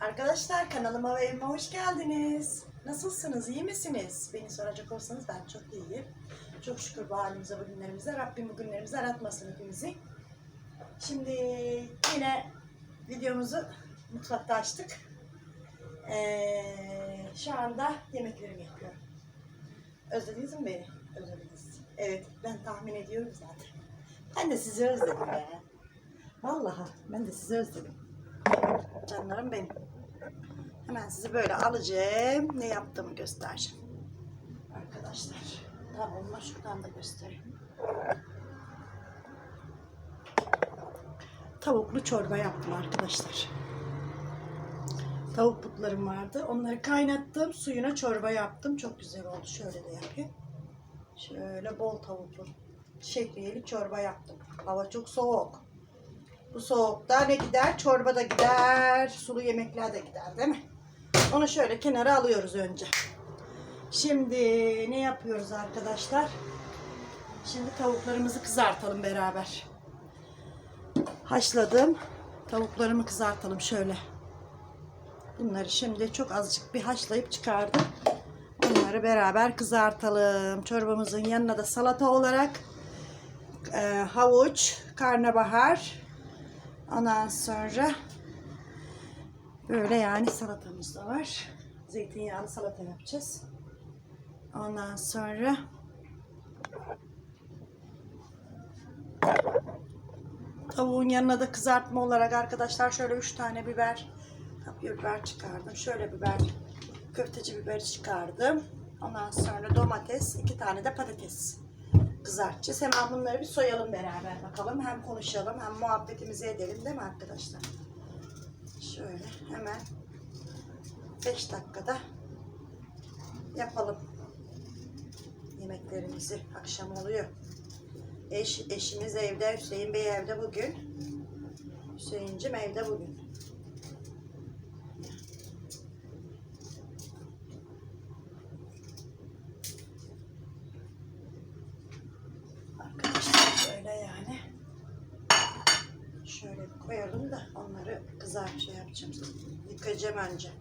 Arkadaşlar kanalıma ve evime hoş geldiniz. Nasılsınız? iyi misiniz? Beni soracak olsanız ben çok iyiyim. Çok şükür bu halimize, bugünlerimize. Rabbim bugünlerimizi aratmasın hepimizi. Şimdi yine videomuzu mutfakta açtık. Ee, şu anda yemeklerimi yapıyorum. Özlediniz mi beni? Özlediniz. Evet, ben tahmin ediyorum zaten. Ben de sizi özledim ya. Vallahi ben de sizi özledim. Canlarım benim. Hemen sizi böyle alacağım. Ne yaptığımı göstereceğim. Arkadaşlar. Tavuğumu şuradan da göstereyim. Tavuklu çorba yaptım arkadaşlar. Tavuk butlarım vardı. Onları kaynattım. Suyuna çorba yaptım. Çok güzel oldu. Şöyle de yapayım. Şöyle bol tavuklu şehriyeli çorba yaptım. Hava çok soğuk. Bu soğukta ne gider? Çorba da gider, sulu yemekler de gider değil mi? Onu şöyle kenara alıyoruz önce. Şimdi ne yapıyoruz arkadaşlar? Şimdi tavuklarımızı kızartalım beraber. Haşladım. Tavuklarımı kızartalım şöyle. Bunları şimdi çok azıcık bir haşlayıp çıkardım. Onları beraber kızartalım. Çorbamızın yanına da salata olarak e, havuç, karnabahar, ondan sonra böyle yani salatamız da var. Zeytinyağlı salata yapacağız. Ondan sonra tavuğun yanına da kızartma olarak arkadaşlar şöyle üç tane biber, kapya biber çıkardım. Şöyle biber, köfteci biberi çıkardım. Ondan sonra domates, iki tane de patates kızartacağız. Hemen bunları bir soyalım beraber bakalım. Hem konuşalım hem muhabbetimizi edelim değil mi arkadaşlar? Şöyle hemen 5 dakikada yapalım yemeklerimizi. Akşam oluyor. Eş, eşimiz evde, Hüseyin Bey evde bugün. Hüseyincim evde bugün. Arkadaşlar böyle yani. Şöyle bir koyalım da onları kızar şey yapacağım. Önce.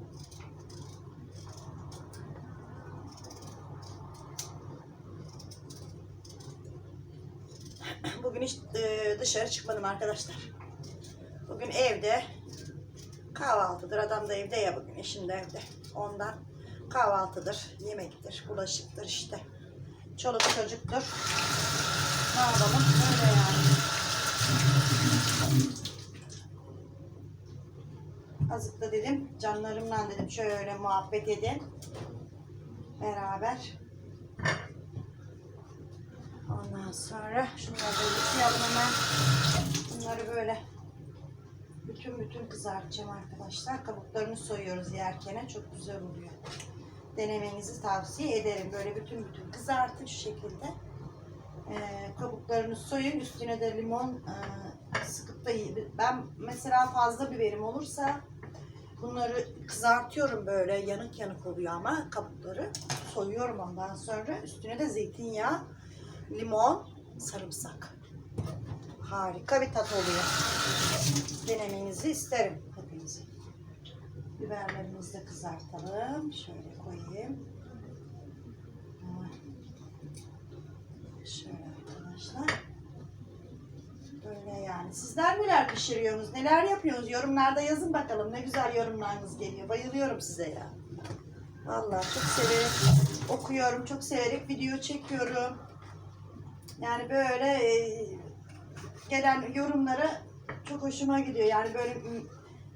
Bugün hiç e, dışarı çıkmadım arkadaşlar. Bugün evde kahvaltıdır. Adam da evde ya bugün. Eşim de evde. Ondan kahvaltıdır, yemektir, bulaşıktır işte. Çoluk çocuktur. Ne yapalım? Öyle yani. Azıcık dedim canlarımla dedim şöyle muhabbet edin. Beraber. Ondan sonra şunları da yıkayalım hemen. Bunları böyle bütün bütün kızartacağım arkadaşlar. Kabuklarını soyuyoruz yerken. Çok güzel oluyor. Denemenizi tavsiye ederim. Böyle bütün bütün kızartın şu şekilde. Ee, kabuklarını soyun. Üstüne de limon e, sıkıp da yiyin. Ben mesela fazla biberim olursa bunları kızartıyorum böyle yanık yanık oluyor ama kabukları soyuyorum ondan sonra. Üstüne de zeytinyağı, limon, sarımsak. Harika bir tat oluyor. Denemenizi isterim hepinizi. Biberlerimizi de kızartalım. Şöyle koyayım. Şöyle arkadaşlar. Böyle yani. Sizler neler pişiriyorsunuz? Neler yapıyorsunuz? Yorumlarda yazın bakalım. Ne güzel yorumlarınız geliyor. Bayılıyorum size ya. Vallahi çok severek okuyorum. Çok severek video çekiyorum. Yani böyle e, gelen yorumlara çok hoşuma gidiyor. Yani böyle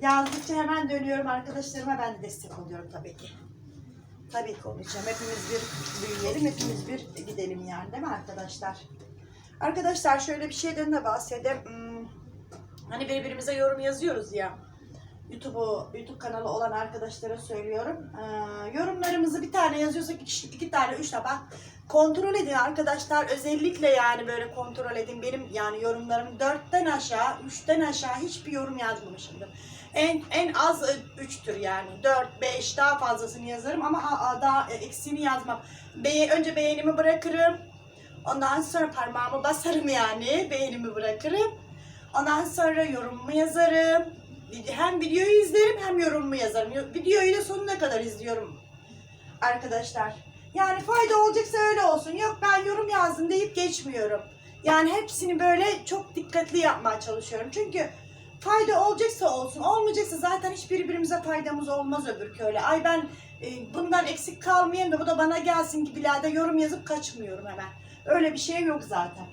yazdıkça hemen dönüyorum arkadaşlarıma ben de destek oluyorum tabii ki. Tabii ki olacağım. Hepimiz bir büyüyelim, hepimiz bir gidelim yani değil mi arkadaşlar? Arkadaşlar şöyle bir şeyden de bahsedeyim. Hmm, Hani birbirimize yorum yazıyoruz ya. YouTube'u, YouTube kanalı olan arkadaşlara söylüyorum. Ee, yorumlarımızı bir tane yazıyorsak iki, iki tane, üç tane kontrol edin arkadaşlar. Özellikle yani böyle kontrol edin. Benim yani yorumlarım dörtten aşağı, üçten aşağı hiçbir yorum yazmamışımdır. En, en az üçtür yani. Dört, beş daha fazlasını yazarım ama a- a- daha eksiğini yazmam. Be önce beğenimi bırakırım. Ondan sonra parmağımı basarım yani. Beğenimi bırakırım. Ondan sonra yorumumu yazarım. hem videoyu izlerim hem yorumumu yazarım. Videoyu da sonuna kadar izliyorum arkadaşlar. Yani fayda olacaksa öyle olsun. Yok ben yorum yazdım deyip geçmiyorum. Yani hepsini böyle çok dikkatli yapmaya çalışıyorum. Çünkü fayda olacaksa olsun, olmayacaksa zaten hiç birbirimize faydamız olmaz öbür köyle. Ay ben e, bundan eksik kalmayayım da bu da bana gelsin gibilerde yorum yazıp kaçmıyorum hemen. Öyle bir şey yok zaten.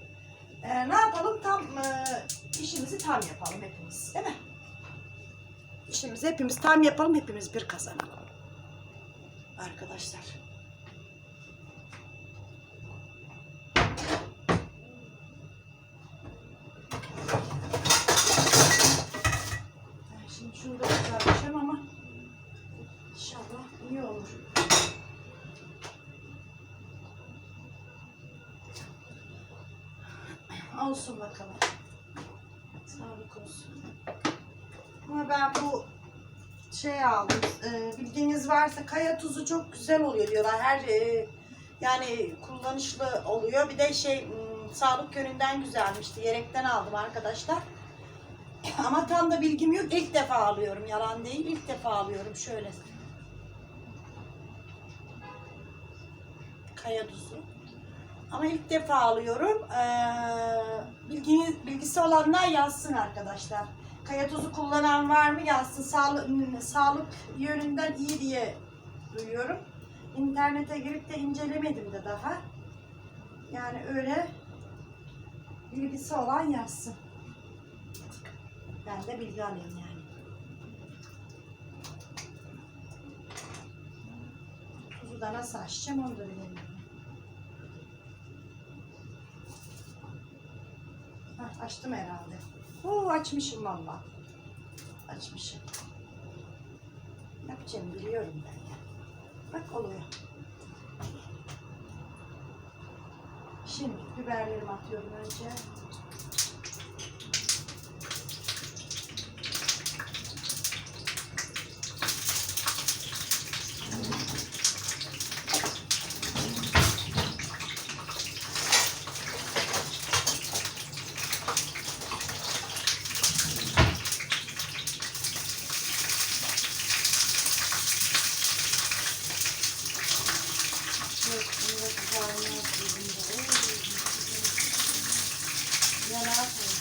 E, ne yapalım? Tam e, işimizi tam yapalım hepimiz. Değil mi? İşimizi hepimiz tam yapalım, hepimiz bir kazanalım. Arkadaşlar. Ben Şimdi şunu da düzelteceğim ama inşallah iyi olur. Olsun bakalım. Sağlık olsun. Ama ben bu şey aldım. E, bilginiz varsa kaya tuzu çok güzel oluyor diyorlar. Her e, yani kullanışlı oluyor. Bir de şey sağlık yönünden güzelmiş diyerekten aldım arkadaşlar. Ama tam da bilgim yok. İlk defa alıyorum. Yalan değil. İlk defa alıyorum. Şöyle. Kaya tuzu. Ama ilk defa alıyorum. Ee, bilginiz, bilgisi olanlar yazsın arkadaşlar. Kaya tuzu kullanan var mı yazsın. Sağlık, sağlık yönünden iyi diye duyuyorum. İnternete girip de incelemedim de daha. Yani öyle bilgisi olan yazsın. Ben de bilgi alayım yani. Tuzu da nasıl açacağım onu da bilemiyorum. Hah, açtım herhalde. Oo, açmışım valla. Açmışım. Yapacağım biliyorum ben ya. Bak oluyor. Şimdi biberlerimi atıyorum önce. Evet, bunu da güzelliğine atayım da. Oy, Ya ne yapayım?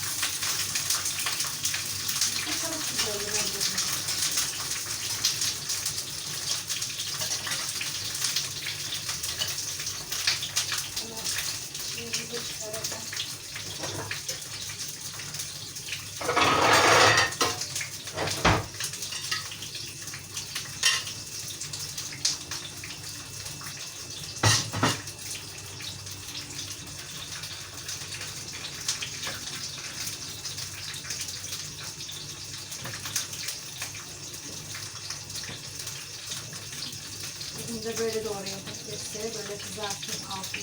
Bakalım güzel olur bence de. Ama şimdi de çıkaracağım. Bugün de böyle doğrayayım patatesleri. Böyle kızartayım altı.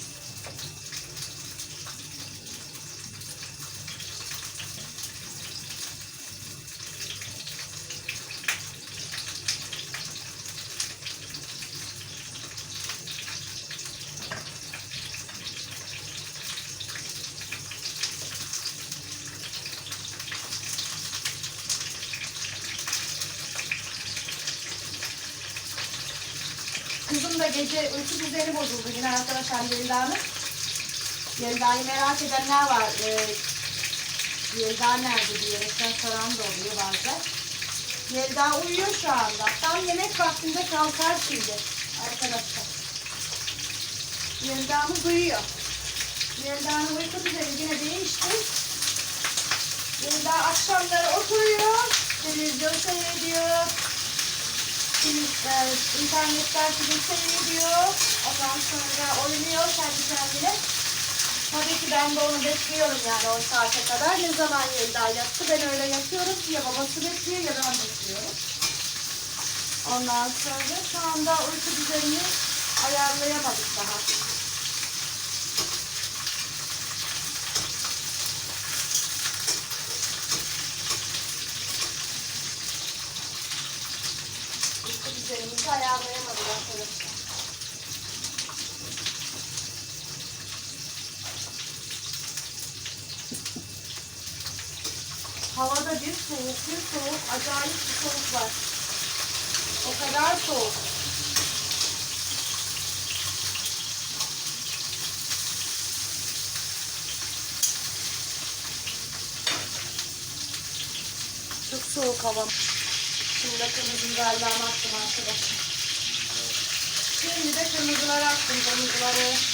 Kızım da gece uyku düzeni bozuldu yine arkadaşlar Yelda'nın. Yelda'yı merak edenler var. Ee, Yelda nerede diyerekten soran da oluyor bazen. Yelda uyuyor şu anda. Tam yemek vaktinde kalkar şimdi arkadaşlar. Yelda'mız uyuyor. Yelda'nın uyku düzeni yine değişti. Yelda akşamları oturuyor. Televizyon seyrediyor internetten film seyrediyor. Ondan sonra oynuyor kendi kendine. Tabii ki ben de onu bekliyorum yani o saate kadar. Ne zaman Yelda yattı ben öyle yatıyorum. Ya babası bekliyor ya ben bekliyorum. Ondan sonra şu anda uyku düzenini ayarlayamadık daha. Uyku düzenimizi ayarlayamadık arkadaşlar. Havada bir soğuk, bir soğuk, acayip bir soğuk var. O kadar soğuk. Çok soğuk hava. Şimdi de kırmızı biberlerimi attım arkadaşlar. Şimdi de kırmızıları attım, kırmızıları.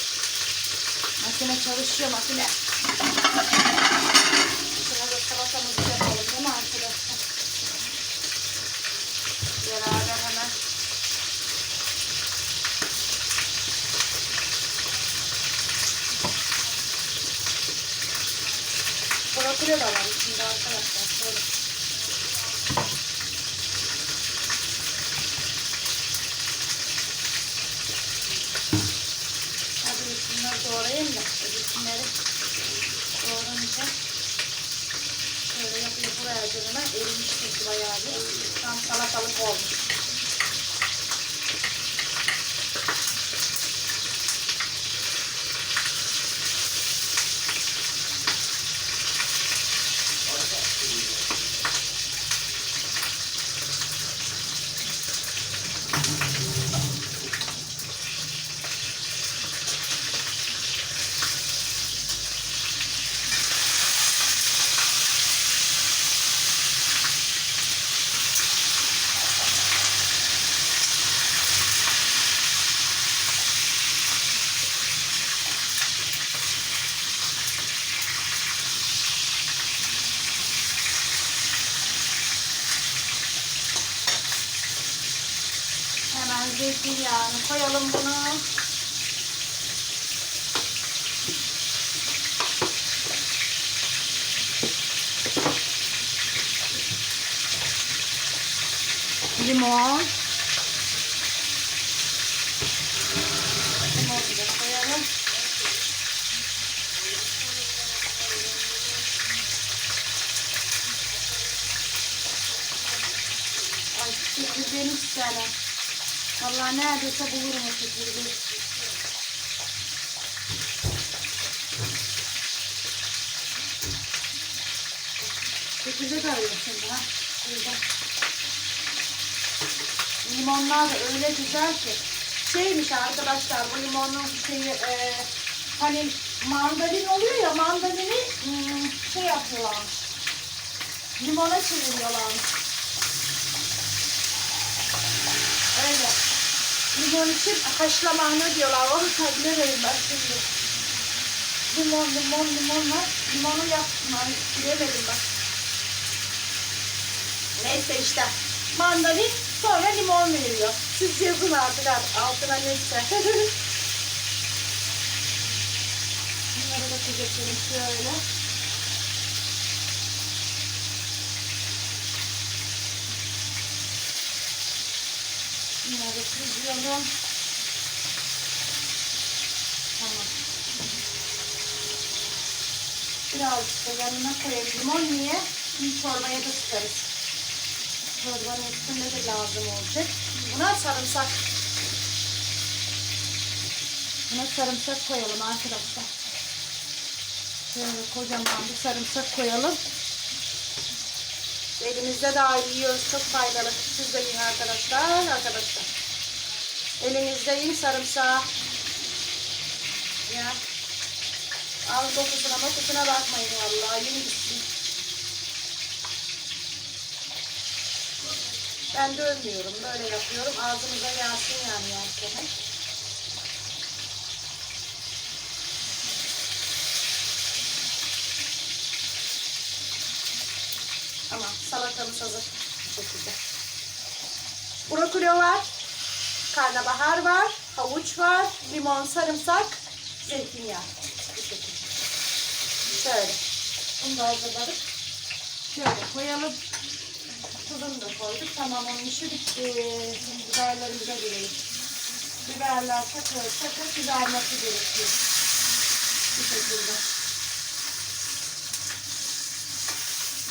salata yapar mısın? Makine çalışıyor. Makine çalışıyor makine. Şuna da salatamızı yapalım değil mi arkadaşlar? Beraber hemen. Brokoli de var içinde arkadaşlar. Şöyle. Hadi şunları doğrayayım da öbürkünleri doğranınca şöyle yapıyor buraya canına erimiş çünkü bayağı bir tam salatalık olmuş. Hemen zeytinyağını koyalım bunu. Limon. Limonu da koyalım. Ay çekirdeğini isterim. Vallahi neredeyse bulurum o çekirdeği. Çekirdek arıyorum şimdi ha. Burada. Limonlar da öyle güzel ki. Şeymiş arkadaşlar bu limonun şeyi e, hani mandalin oluyor ya mandalini hmm, şey yapıyorlarmış. Limona çeviriyorlarmış. Öyle. Limon için haşlamağını diyorlar. Onu tadına verin ben şimdi. Limon, limon, limon var. Limonu yaptım. Hani bilemedim bak. Neyse işte. Mandalin sonra limon veriyor. Siz yazın artık altına neyse. Bunları da şöyle. Bunları kızıyorum. Tamam. Birazcık da yanına koyalım. Limon niye? Çorbaya da sıkarız. Çorbanın üstünde de lazım olacak. Buna sarımsak. Buna sarımsak koyalım arkadaşlar. Şöyle kocaman bir sarımsak koyalım. Elimizde dahil yiyoruz. Çok faydalı. Siz de yiyin arkadaşlar. Arkadaşlar. Elinizde yiyin sarımsağı. Ya. Al dokusuna mokusuna bakmayın vallahi. Yiyin Ben de ölmüyorum. Böyle yapıyorum. Ağzımıza gelsin yani yerken. Tamam. Salatamız hazır. Bu şekilde. Brokoli var. karnabahar var, havuç var, limon, sarımsak, zeytinyağı. Şöyle. Bunu da hazırladık. Şöyle koyalım. Tuzunu da koyduk. Tamam onun işi bitti. Şimdi biberlerimize girelim. Biberler takır takır kızarması gerekiyor. Bu şekilde.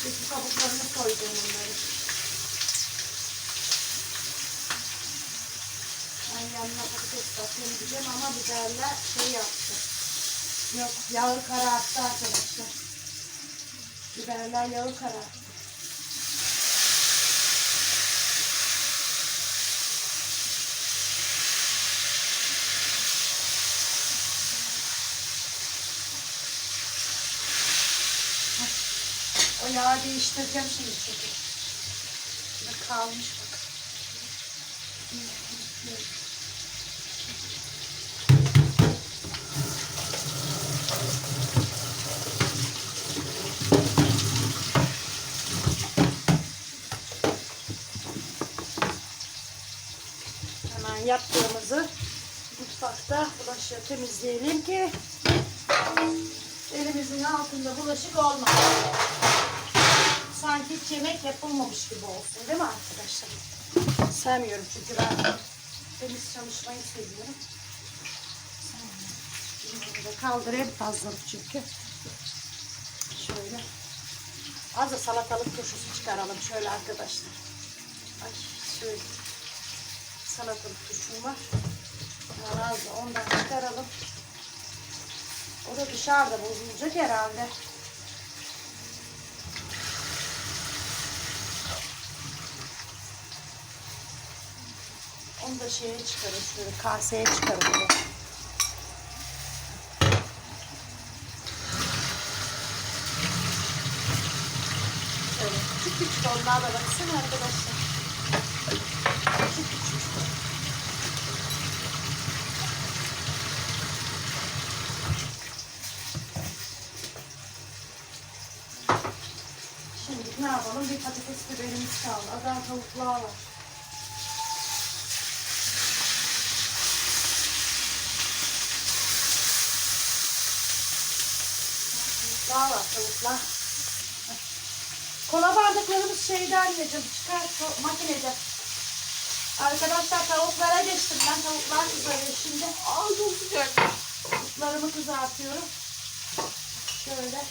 Peki kabuklarını koydum bunları. Ben yanına patates atayım diyeceğim ama biberler şey yaptı. Yok yağı kararttı arkadaşlar. Biberler yağı kararttı. O yağı değiştireceğim şimdi çünkü. Burada kalmış bak. Hemen yaptığımızı mutfakta bulaşığı temizleyelim ki elimizin altında bulaşık olmasın. Sanki hiç yemek yapılmamış gibi olsun değil mi arkadaşlar? Sevmiyorum çünkü ben temiz çalışmayı seviyorum. Bunu da kaldırayım fazlalık çünkü. Şöyle. Az da salatalık turşusu çıkaralım şöyle arkadaşlar. Ay şöyle. Salatalık turşum var. Bunları az da ondan çıkaralım. O da dışarıda bozulacak herhalde. Onu da şeye çıkarın şöyle kaseye de. Şöyle küçük küçük onlar da baksana arkadaşlar. Küçük küçük. Şimdi ne yapalım? Bir patates biberimiz kaldı. Adana tavuklar var. Daha var tavuklar. Kola bardaklarımız şeyde anneciğim çıkar makinede. Arkadaşlar tavuklara geçtim ben tavuklar kızarıyor şimdi. Aa çok sıcak. Tavuklarımı kızartıyorum. Şöyle.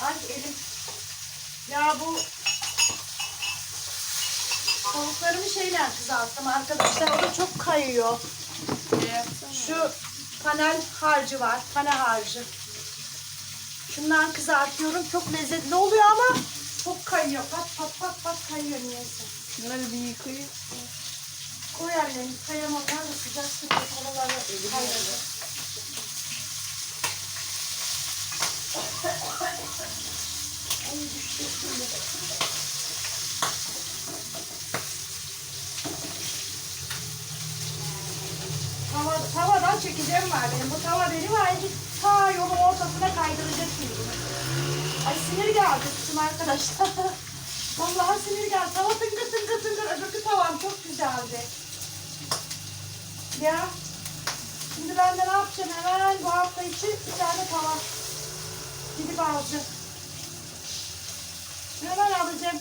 Ay elim. Ya bu tavuklarımı şeyle kızarttım arkadaşlar. O da çok kayıyor. Şu panel harcı var. Pane harcı. Şundan kızartıyorum. Çok lezzetli oluyor ama çok kayıyor. Pat pat pat pat kayıyor niyeyse. Şunları bir yıkayıp. Koy annem. Kayam onlar da sıcak sıcak kolaları kaynadı. Ay düştü şimdi. Tava, tavadan çekeceğim var benim. Bu tava benim ayrı ta yolun ortasına kaydıracak şimdi. Ay sinir geldi kızım arkadaşlar. Vallahi sinir geldi. Tava tıngır tıngır tıngır. Öbürkü tavam çok güzeldi. Ya. Şimdi ben de ne yapacağım? Hemen bu hafta için bir tane tava. Gidip alacağım. Hemen alacağım.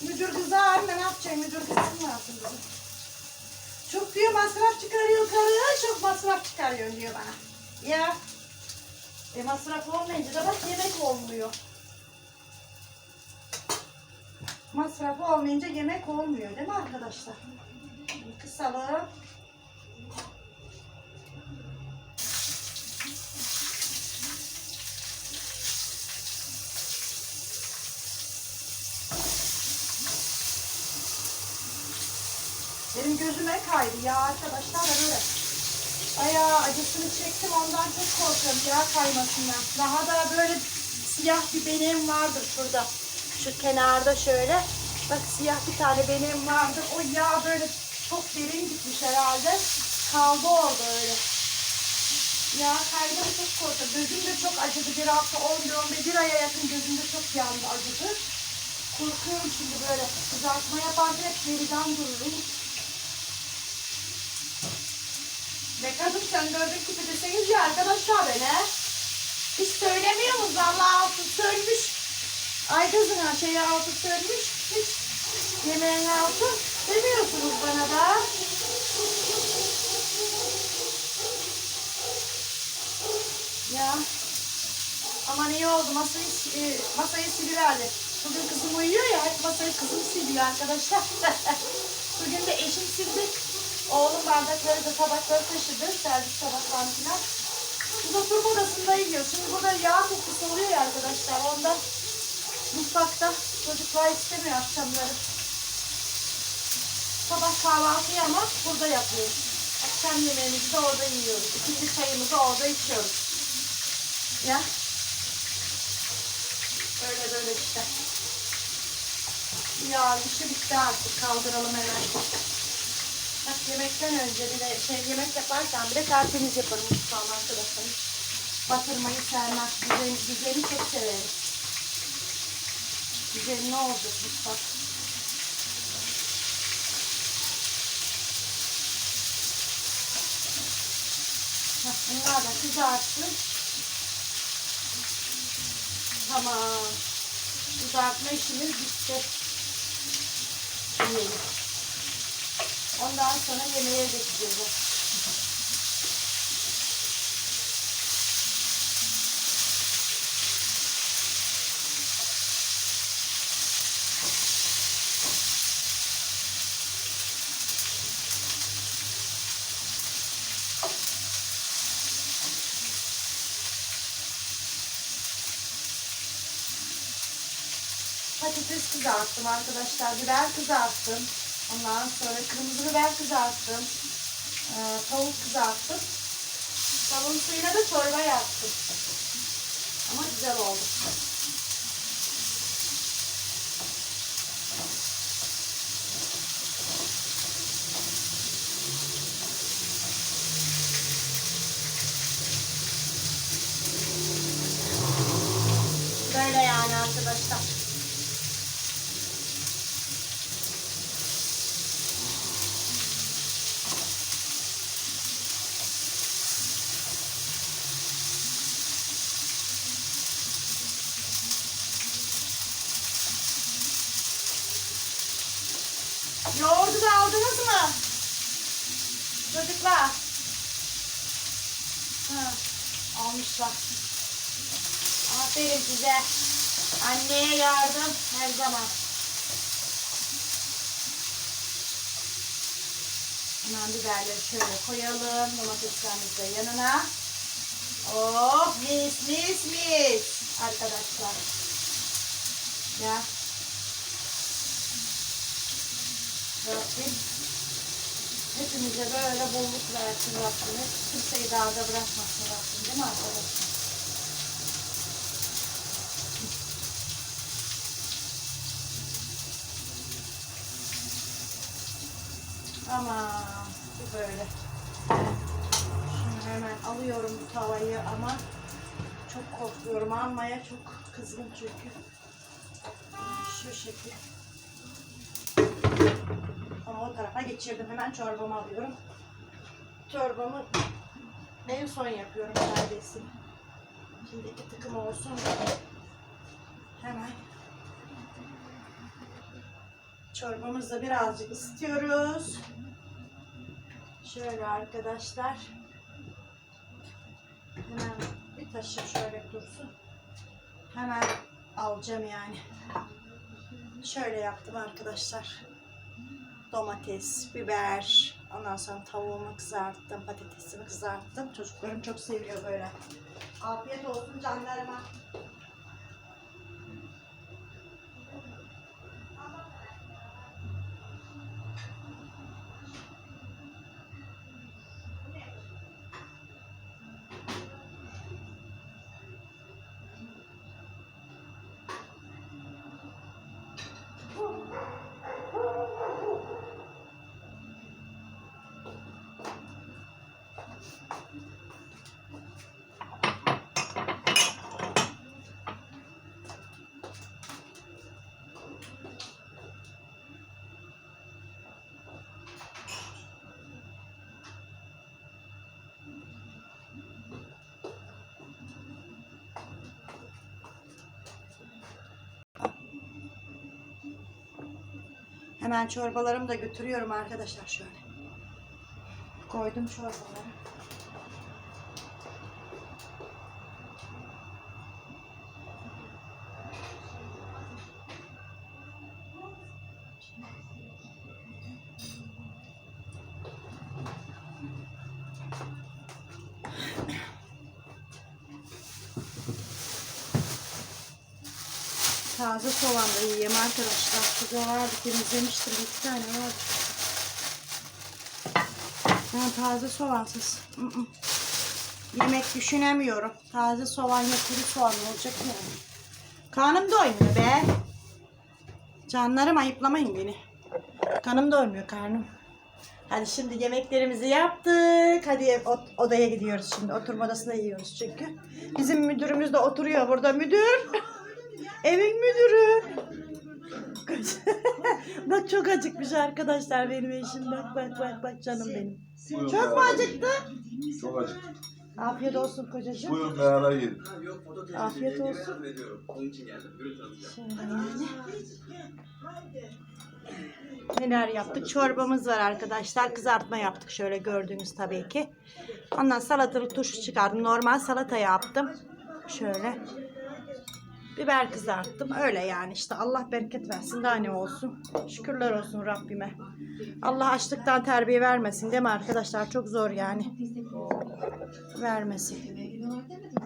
Müdür. Ben ne yapacağım? Müdür kızım lazım bize. Çok diyor masraf çıkarıyor karı. Çok masraf çıkarıyor diyor bana. Ya. E masraf olmayınca da bak yemek olmuyor. Masrafı olmayınca yemek olmuyor değil mi arkadaşlar? Kısalım. Benim gözüme kaydı ya arkadaşlar da böyle. Ayağı acısını çektim ondan çok korkuyorum yağ kaymasından. Daha da böyle siyah bir beneğim vardır şurada. Şu kenarda şöyle. Bak siyah bir tane beneğim vardır. O yağ böyle çok derin gitmiş herhalde. Kaldı orada öyle. Ya kaydım çok korktu. Gözüm de çok acıdı. Bir hafta 11 11 bir aya yakın gözüm de çok yandı acıdı. Korkuyorum şimdi böyle. Kızartma yaparken hep geriden dururum. Be kadın gördün gibi deseniz ya arkadaşlar beni. Hiç söylemiyor musunuz? Allah altı sönmüş. Ay kızın ha şeyi altı sönmüş. Hiç yemeğin altı demiyorsunuz bana da. Ya. Aman iyi oldu. Masayı, e, masayı siliverdi. Bugün kızım uyuyor ya. Hep masayı kızım siliyor arkadaşlar. Bugün de eşim sildi. Oğlum bardakları da tabakları taşıdı. Servis tabaklarını falan. Biz oturma odasında yiyoruz. Şimdi burada yağ kokusu oluyor ya arkadaşlar. Onda mutfakta çocuklar istemiyor akşamları. Sabah kahvaltıyı ama burada yapıyoruz. Akşam yemeğimizi de orada yiyoruz. İkinci çayımızı orada içiyoruz. Ya. Böyle böyle işte. Ya işi bitti artık. Kaldıralım hemen. Bak yemekten önce bile şey yemek yaparken bile tertemiz yaparım mutfağımı arkadaşlar. Batırmayı sevmem. Düzeni, düzeni çok severim. Düzeni ne olacak mutfak? Bak bunlar da kızarttı. Tamam. Kızartma işimiz bitti. Yiyelim. Ondan sonra yemeğe geçeceğiz. Patates kızarttım arkadaşlar. Biber kızarttım. Ondan sonra kırmızı biber kızarttım. Ee, tavuk kızarttım. Tavuğun suyuna da çorba yaptım. Ama güzel oldu. Böyle yani arkadaşlar. Yoğurdu da aldınız mı? Çocuklar. Ha, almışlar. Aferin size. Anneye yardım her zaman. Hemen biberleri şöyle koyalım. Domateslerimizi de yanına. Oh mis mis mis. Arkadaşlar. Ya. Rabbim hepimize böyle bolluk versin Rabbim. Kimseyi dağda bırakmasın Rabbim değil mi arkadaşlar? Ama bu böyle. Şimdi hemen alıyorum bu tavayı ama çok korkuyorum almaya çok kızgın çünkü. Şu şekil. Onu o tarafa geçirdim. Hemen çorbamı alıyorum. Çorbamı en son yapıyorum neredeyse. Şimdi iki tıkım olsun. Hemen çorbamızı birazcık ısıtıyoruz. Şöyle arkadaşlar. Hemen bir taşı şöyle dursun. Hemen alacağım yani. Şöyle yaptım arkadaşlar domates, biber, ondan sonra tavuğumu kızarttım, patatesimi kızarttım. Çocuklarım çok seviyor böyle. Afiyet olsun canlarıma. Hemen çorbalarımı da götürüyorum arkadaşlar şöyle. Koydum çorbaları. Soğan da yiyeyim arkadaşlar. Şurada vardı temizlemiştim. İki tane vardı. Ha, taze soğansız. Hı. Yemek düşünemiyorum. Taze soğan ya kuru soğan olacak yani. Karnım doymuyor be. Canlarım ayıplamayın beni. Kanım doymuyor karnım. Hadi şimdi yemeklerimizi yaptık. Hadi odaya gidiyoruz şimdi. Oturma odasında yiyoruz çünkü. Bizim müdürümüz de oturuyor burada. Müdür. Evin müdürü. bak çok acıkmış arkadaşlar benim eşim. Bak bak bak bak canım benim. Buyurun Çok mu beraber acıktı? Çok acıktım. Afiyet olsun kocacığım. Buyurun beraber yiyin. Afiyet olsun. Neler yaptık? Çorbamız var arkadaşlar. Kızartma yaptık şöyle gördüğünüz tabii ki. Ondan salatalı turşu çıkardım. Normal salata yaptım. Şöyle. Biber kızarttım. Öyle yani işte Allah bereket versin. Daha ne olsun. Şükürler olsun Rabbime. Allah açlıktan terbiye vermesin değil mi arkadaşlar? Çok zor yani. Vermesin.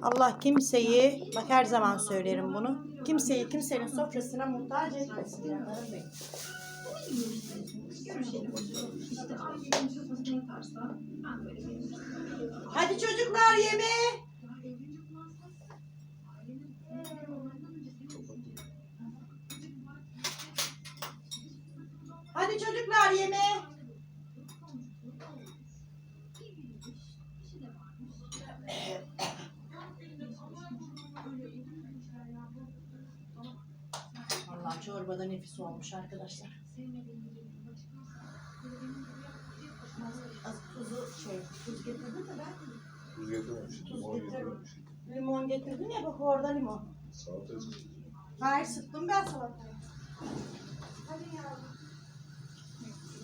Allah kimseyi, bak her zaman söylerim bunu. Kimseyi kimsenin sofrasına muhtaç etmesin. Hadi çocuklar yemeğe. Hadi çocuklar yemeğe. Vallahi çorba da nefis olmuş arkadaşlar. Az tuzu şey, tuz getirdim de ben. Tuz getirmemişim. Tuz Limon getirdim. getirmemişim. Limon getirdin ya bak orada limon. Salata. Hayır sıktım ben salatayı. Hadi yavrum.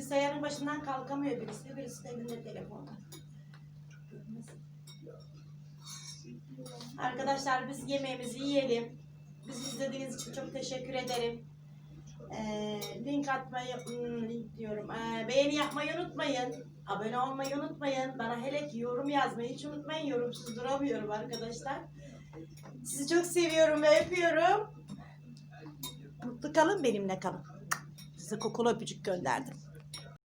bilgisayarın başından kalkamıyor birisi. Birisi de elinde telefonda. Arkadaşlar biz yemeğimizi yiyelim. Bizi izlediğiniz için çok teşekkür ederim. Ee, link atmayı, hmm, link diyorum. Ee, beğeni yapmayı unutmayın. Abone olmayı unutmayın. Bana hele ki yorum yazmayı hiç unutmayın. Yorumsuz duramıyorum arkadaşlar. Sizi çok seviyorum ve öpüyorum. Mutlu kalın benimle kalın. Size kokulu öpücük gönderdim.